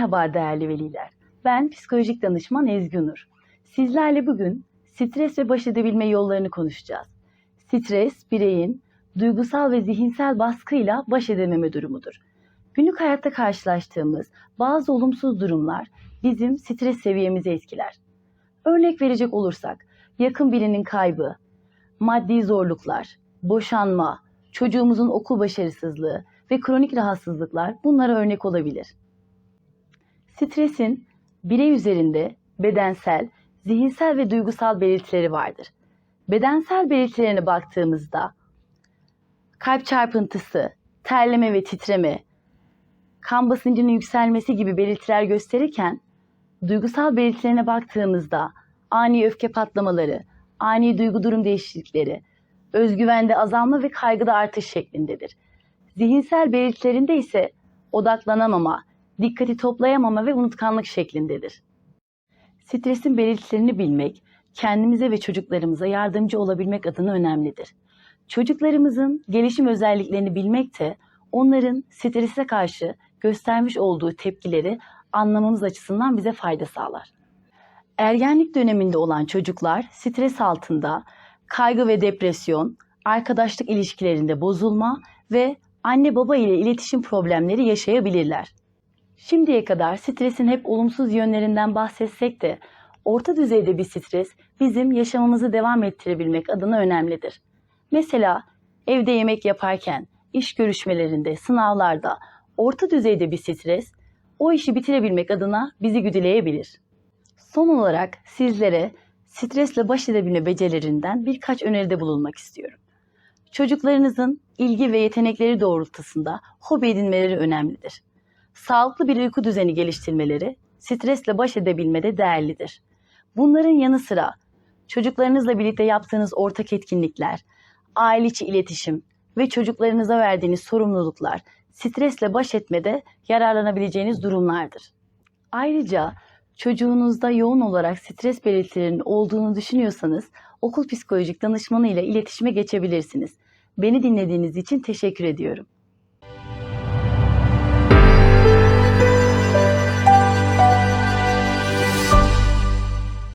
Merhaba değerli veliler. Ben psikolojik danışman Ezgi. Sizlerle bugün stres ve baş edebilme yollarını konuşacağız. Stres, bireyin duygusal ve zihinsel baskıyla baş edememe durumudur. Günlük hayatta karşılaştığımız bazı olumsuz durumlar bizim stres seviyemizi etkiler. Örnek verecek olursak, yakın birinin kaybı, maddi zorluklar, boşanma, çocuğumuzun okul başarısızlığı ve kronik rahatsızlıklar bunlara örnek olabilir. Stresin birey üzerinde bedensel, zihinsel ve duygusal belirtileri vardır. Bedensel belirtilerine baktığımızda kalp çarpıntısı, terleme ve titreme, kan basıncının yükselmesi gibi belirtiler gösterirken duygusal belirtilerine baktığımızda ani öfke patlamaları, ani duygu durum değişiklikleri, özgüvende azalma ve kaygıda artış şeklindedir. Zihinsel belirtilerinde ise odaklanamama, dikkati toplayamama ve unutkanlık şeklindedir. Stresin belirtilerini bilmek, kendimize ve çocuklarımıza yardımcı olabilmek adına önemlidir. Çocuklarımızın gelişim özelliklerini bilmek de onların strese karşı göstermiş olduğu tepkileri anlamamız açısından bize fayda sağlar. Ergenlik döneminde olan çocuklar stres altında kaygı ve depresyon, arkadaşlık ilişkilerinde bozulma ve anne baba ile iletişim problemleri yaşayabilirler. Şimdiye kadar stresin hep olumsuz yönlerinden bahsetsek de orta düzeyde bir stres bizim yaşamımızı devam ettirebilmek adına önemlidir. Mesela evde yemek yaparken, iş görüşmelerinde, sınavlarda orta düzeyde bir stres o işi bitirebilmek adına bizi güdüleyebilir. Son olarak sizlere stresle baş edebilme becerilerinden birkaç öneride bulunmak istiyorum. Çocuklarınızın ilgi ve yetenekleri doğrultusunda hobi edinmeleri önemlidir. Sağlıklı bir uyku düzeni geliştirmeleri stresle baş edebilmede değerlidir. Bunların yanı sıra çocuklarınızla birlikte yaptığınız ortak etkinlikler, aile içi iletişim ve çocuklarınıza verdiğiniz sorumluluklar stresle baş etmede yararlanabileceğiniz durumlardır. Ayrıca çocuğunuzda yoğun olarak stres belirtilerinin olduğunu düşünüyorsanız okul psikolojik danışmanı ile iletişime geçebilirsiniz. Beni dinlediğiniz için teşekkür ediyorum.